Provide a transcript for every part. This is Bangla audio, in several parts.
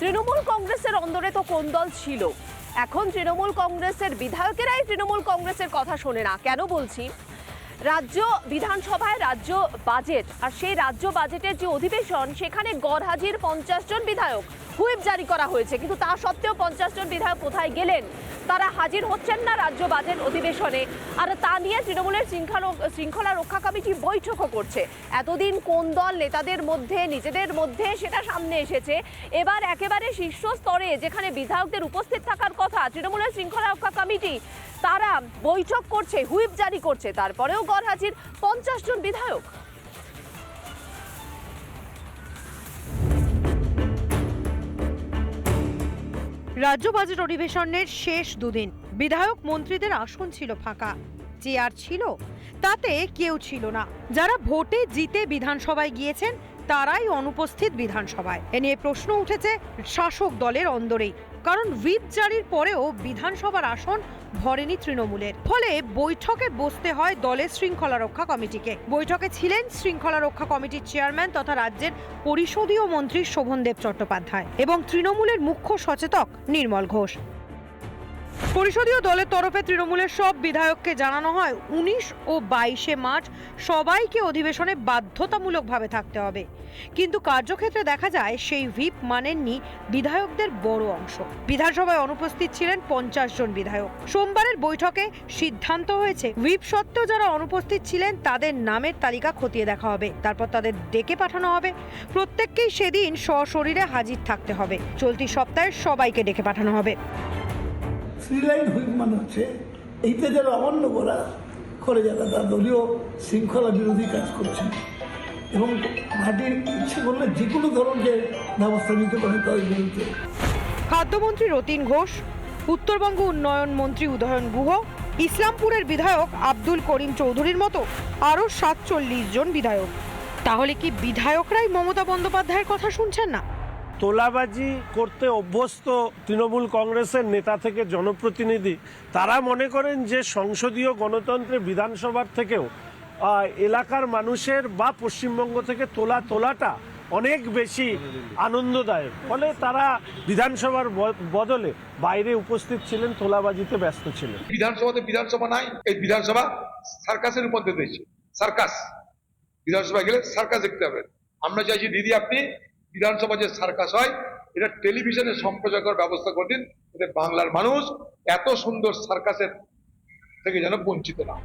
তৃণমূল কংগ্রেসের অন্দরে তো কোন দল ছিল? এখন তৃণমূল কংগ্রেসের বিধায়কেরাই তৃণমূল কংগ্রেসের কথা শোনে না। কেন বলছি? রাজ্য বিধানসভায় রাজ্য বাজেট আর সেই রাজ্য বাজেটের যে অধিবেশন, সেখানে গড় হাজির পঞ্চাশ জন বিধায়ক হুইপ জারি করা হয়েছে। কিন্তু তা সত্ত্বেও পঞ্চাশ জন বিধায়ক কোথায় গেলেন? তারা হাজির হচ্ছেন না রাজ্য বাজেট অধিবেশনে। আর তা নিয়ে তৃণমূলের শৃঙ্খলা রক্ষা কমিটি বৈঠকও করছে। এতদিন কোন দল নেতাদের মধ্যে, নিজেদের মধ্যে সেটা সামনে এসেছে। এবার একেবারে শীর্ষ স্তরে যেখানে বিধায়কদের উপস্থিত থাকার কথা, তৃণমূলের শৃঙ্খলা রক্ষা কমিটি, তারা বৈঠক করছে, হুইপ জারি করছে। তারপরেও গড় হাজির পঞ্চাশ জন বিধায়ক। রাজ্য বাজেট অধিবেশনের শেষ দুদিন। বিধায়ক মন্ত্রীদের আসন ছিল ফাঁকা। চেয়ার ছিল, তাতে কেউ ছিল না। যারা ভোটে জিতে বিধানসভায় গিয়েছেন তারাই অনুপস্থিত বিধানসভায়। এ নিয়ে প্রশ্ন উঠেছে শাসক দলের অন্দরেই। কারণ হুইপ জারির পরেও বিধানসভার আসন ভরেনি তৃণমূলের। ফলে বৈঠকে বসতে হয় দলের শৃঙ্খলা রক্ষা কমিটিকে। বৈঠকে ছিলেন শৃঙ্খলা রক্ষা কমিটির চেয়ারম্যান তথা রাজ্যের পরিষদীয় মন্ত্রী শোভনদেব চট্টোপাধ্যায় এবং তৃণমূলের মুখ্য সচেতক নির্মল ঘোষ। পরিষদীয় দলের তরফে তৃণমূলের সব বিধায়ককে জানানো হয়, উনিশ ও বাইশে মার্চ সবাইকে অধিবেশনে বাধ্যতামূলকভাবে থাকতে হবে। কিন্তু কার্যক্ষেত্রে দেখা যায় সেই ভিপ মানেননি বিধায়কদের বড় অংশ। বিধানসভায় অনুপস্থিত ছিলেন পঞ্চাশ জন বিধায়ক। সোমবারের বৈঠকে সিদ্ধান্ত হয়েছে, ভিপ সত্ত্বেও যারা অনুপস্থিত ছিলেন তাদের নামের তালিকা খতিয়ে দেখা হবে, তারপর তাদের ডেকে পাঠানো হবে। প্রত্যেককেই সেদিন সশরীরে হাজির থাকতে হবে। চলতি সপ্তাহে সবাইকে ডেকে পাঠানো হবে। থ্রি লাইন হুইপ মানে হচ্ছে এইটা যারা অমান্য করা, করে যারা তার দলীয় শৃঙ্খলা বিরোধী কাজ করছে এবং পার্টির ইচ্ছে করলে যে কোনো ধরনের ব্যবস্থা নিতে পারে তাদের বিরুদ্ধে। খাদ্যমন্ত্রী রতিন ঘোষ, উত্তরবঙ্গ উন্নয়ন মন্ত্রী উদয়ন গুহ, ইসলামপুরের বিধায়ক আব্দুল করিম চৌধুরীর মতো আরও সাতচল্লিশ জন বিধায়ক। তাহলে কি বিধায়করাই মমতা বন্দ্যোপাধ্যায়ের কথা শুনছেন না? তোলাবাজি করতে অভ্যস্ত তৃণমূল কংগ্রেসের নেতা থেকে জনপ্রতিনিধি, তারা মনে করেন যে সংসদীয় গণতন্ত্রে বিধানসভার থেকেও এলাকার মানুষের বা পশ্চিমবঙ্গ থেকে তোলা তোলাটা অনেক বেশি আনন্দদায়ক। ফলে তারা বিধানসভার বদলে বাইরে উপস্থিত ছিলেন, তোলাবাজিতে ব্যস্ত ছিলেন। বিধানসভাতে বিধানসভা নাই, এই বিধানসভা সার্কাসের মধ্যে দিয়েছে। সার্কাস। বিধানসভায় গেলে সার্কাস দেখতে হবে। আমরা চাইছি দিদি আপনি বিধানসভা যে সার্কাস হয়, এটা টেলিভিশনে সম্প্রচার করার ব্যবস্থা করে দিন যাতে বাংলার মানুষ এত সুন্দর সার্কাসের থেকে যেন বঞ্চিত না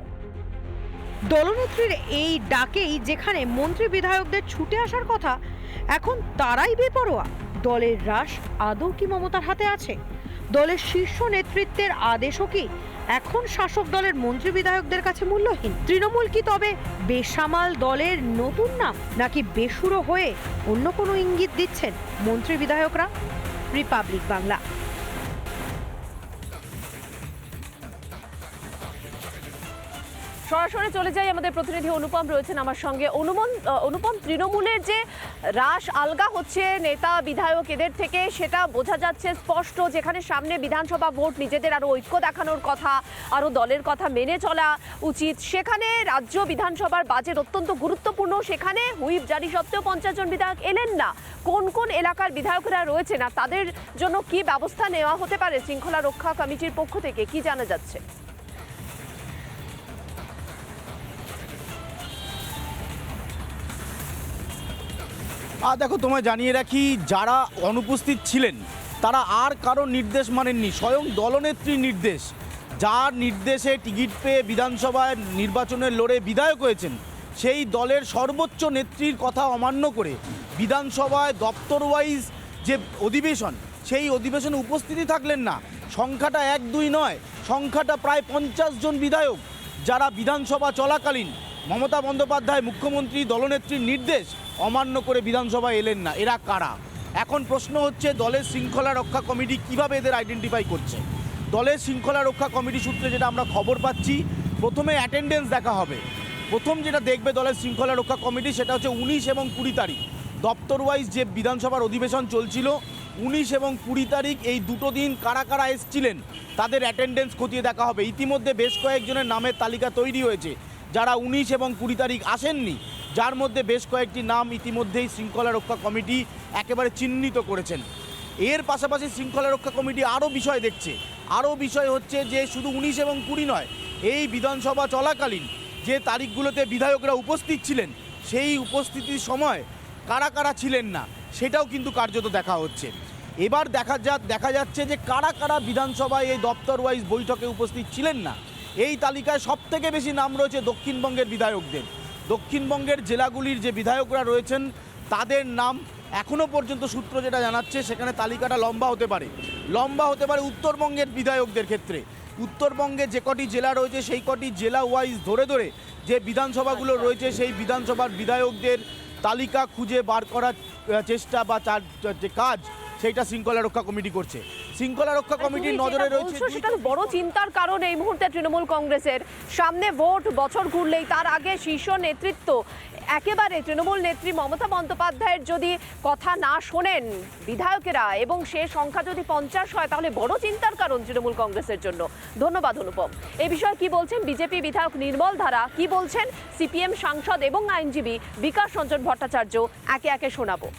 দলনেত্রীর এই ডাকেই যেখানে মন্ত্রী বিধায়কদের ছুটে আসার কথা, এখন তারাই বেপরোয়া। দলের হ্রাস আদৌ কি মমতার হাতে আছে? দলের শীর্ষ নেতৃত্বের আদেশও কি এখন শাসক দলের মন্ত্রী বিধায়কদের কাছে মূল্যহীন। তৃণমূল কি তবে বেসামাল দলের নতুন নাম, নাকি বেসুরো হয়ে অন্য কোনো ইঙ্গিত দিচ্ছেন মন্ত্রী বিধায়করা? রিপাবলিক বাংলা। সরাসরি চলে যাই, আমাদের প্রতিনিধি অনুপম রয়েছেন আমার সঙ্গে। অনুমন অনুপম, তৃণমূলের যে রাস আলগা হচ্ছে নেতা, বিধায়ক এদের থেকে, সেটা বোঝা যাচ্ছে স্পষ্ট যেখানে সামনে বিধানসভা ভোট, নিজেদের আরও ঐক্য দেখানোর কথা আরও দলের কথা মেনে চলা উচিত। সেখানে রাজ্য বিধানসভার বাজেট অত্যন্ত গুরুত্বপূর্ণ, সেখানে হুইপ জারি সত্ত্বেও পঞ্চাশ জন বিধায়ক এলেন না। কোন কোন এলাকার বিধায়করা রয়েছে না তাদের জন্য কি ব্যবস্থা নেওয়া হতে পারে? শৃঙ্খলা রক্ষা কমিটির পক্ষ থেকে কি জানা যাচ্ছে? আর দেখো, তোমায় জানিয়ে রাখি, যারা অনুপস্থিত ছিলেন, তারা আর কারও নির্দেশ মানেননি, স্বয়ং দলনেত্রীর নির্দেশ। যার নির্দেশে টিকিট পেয়ে বিধানসভায় নির্বাচনের লড়ে বিধায়ক হয়েছেন, সেই দলের সর্বোচ্চ নেত্রীর কথা অমান্য করে বিধানসভায় দপ্তর ওয়াইজ যে অধিবেশন, সেই অধিবেশনে উপস্থিতি থাকলেন না। সংখ্যাটা এক দুই নয়, সংখ্যাটা প্রায় পঞ্চাশ জন বিধায়ক, যারা বিধানসভা চলাকালীন মমতা বন্দ্যোপাধ্যায় মুখ্যমন্ত্রী দলনেত্রীর নির্দেশ অমান্য করে বিধানসভায় এলেন না। এরা কারা? এখন প্রশ্ন হচ্ছে, দলের শৃঙ্খলা রক্ষা কমিটি কীভাবে এদের আইডেন্টিফাই করছে? দলের শৃঙ্খলা রক্ষা কমিটি সূত্রে যেটা আমরা খবর পাচ্ছি, প্রথমে অ্যাটেন্ডেন্স দেখা হবে। প্রথম যেটা দেখবে দলের শৃঙ্খলা রক্ষা কমিটি, সেটা হচ্ছে উনিশ এবং কুড়ি তারিখ। দপ্তর ওয়াইজ যে বিধানসভার অধিবেশন চলছিল, উনিশ এবং কুড়ি তারিখ এই দুটো দিন কারা কারা এসছিলেন, তাদের অ্যাটেন্ডেন্স খতিয়ে দেখা হবে। ইতিমধ্যে বেশ কয়েকজনের নামের তালিকা তৈরি হয়েছে। যারা উনিশ এবং কুড়ি তারিখ আসেননি, যার মধ্যে বেশ কয়েকটি নাম ইতিমধ্যেই শৃঙ্খলা রক্ষা কমিটি একেবারে চিহ্নিত করেছেন। এর পাশাপাশি শৃঙ্খলা রক্ষা কমিটি আরও বিষয় দেখছে। আরও বিষয় হচ্ছে যে শুধু উনিশ এবং কুড়ি নয়, এই বিধানসভা চলাকালীন যে তারিখগুলোতে বিধায়করা উপস্থিত ছিলেন, সেই উপস্থিতির সময় কারা কারা ছিলেন না, সেটাও কিন্তু কার্যত দেখা হচ্ছে। এবার দেখা যা, দেখা যাচ্ছে যে কারা কারা বিধানসভায় এই দপ্তর ওয়াইজ বৈঠকে উপস্থিত ছিলেন না এই তালিকায় সব থেকে বেশি নাম রয়েছে দক্ষিণবঙ্গের বিধায়কদের। দক্ষিণবঙ্গের জেলাগুলির যে বিধায়করা রয়েছেন, তাদের নাম এখনও পর্যন্ত সূত্র যেটা জানাচ্ছে, সেখানে তালিকাটা লম্বা হতে পারে। লম্বা হতে পারে উত্তরবঙ্গের বিধায়কদের ক্ষেত্রে। উত্তরবঙ্গে যে কটি জেলা রয়েছে, সেই কটি জেলা ওয়াইজ ধরে ধরে যে বিধানসভাগুলো রয়েছে, সেই বিধানসভার বিধায়কদের তালিকা খুঁজে বার করার চেষ্টা বা তার যে কাজ সেইটা শৃঙ্খলা রক্ষা কমিটি করছে। শৃঙ্খলা রক্ষা কমিটির নজরে রয়েছে সেটা বড় চিন্তার কারণ এই মুহূর্তে তৃণমূল কংগ্রেসের। সামনে ভোট বছর ঘুরলেই তার আগে শীর্ষ নেতৃত্ব। একেবারে তৃণমূল নেত্রী মমতা বন্দ্যোপাধ্যায়ের যদি কথা না শোনেন বিধায়কেরা এবং সে সংখ্যা যদি পঞ্চাশ হয় তাহলে বড় চিন্তার কারণ তৃণমূল কংগ্রেসের জন্য। ধন্যবাদ অনুপম। এ বিষয়ে কি বলছেন বিজেপি বিধায়ক নির্মল ধারা? কি বলছেন সিপিএম সাংসদ এবং আইনজীবী বিকাশ রঞ্জন ভট্টাচার্য? একে একে শোনাবো।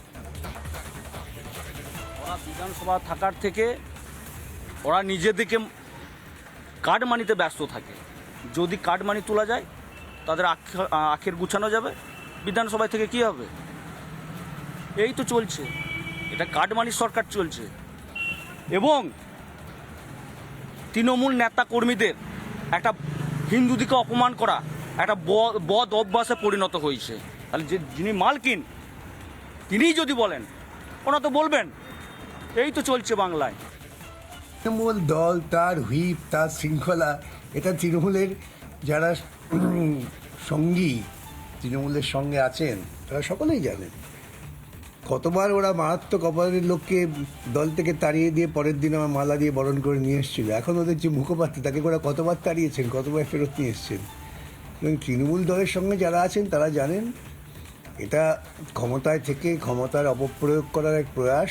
বিধানসভা থাকার থেকে ওরা নিজেদেরকে কার্ড মানিতে ব্যস্ত থাকে। যদি কার্ড মানি তোলা যায়, তাদের আখ- আখের গুছানো যাবে। বিধানসভায় থেকে কি হবে? এই তো চলছে। এটা কার্ড মানির সরকার চলছে। এবং তৃণমূল নেতা কর্মীদের একটা হিন্দুদিকে অপমান করা, একটা বদ অভ্যাসে পরিণত হয়েছে। তাহলে যে যিনি মালকিন, তিনিই যদি বলেন ওনা তো বলবেন। এই তো চলছে বাংলায়। তৃণমূল দল, তার হুইপ, তার শৃঙ্খলা, এটা তৃণমূলের যারা সঙ্গী, তৃণমূলের সঙ্গে আছেন, তারা সকলেই জানেন। কতবার ওরা মারাত্মক অপরাধের লোককে দল থেকে তাড়িয়ে দিয়ে পরের দিন আমার মালা দিয়ে বরণ করে নিয়ে এসেছিল। এখন ওদের যে মুখপাত্র, তাকে ওরা কতবার তাড়িয়েছেন, কতবার ফেরত নিয়ে এসছেন? এবং তৃণমূল দলের সঙ্গে যারা আছেন, তারা জানেন, এটা ক্ষমতায় থেকে ক্ষমতার অপপ্রয়োগ করার এক প্রয়াস।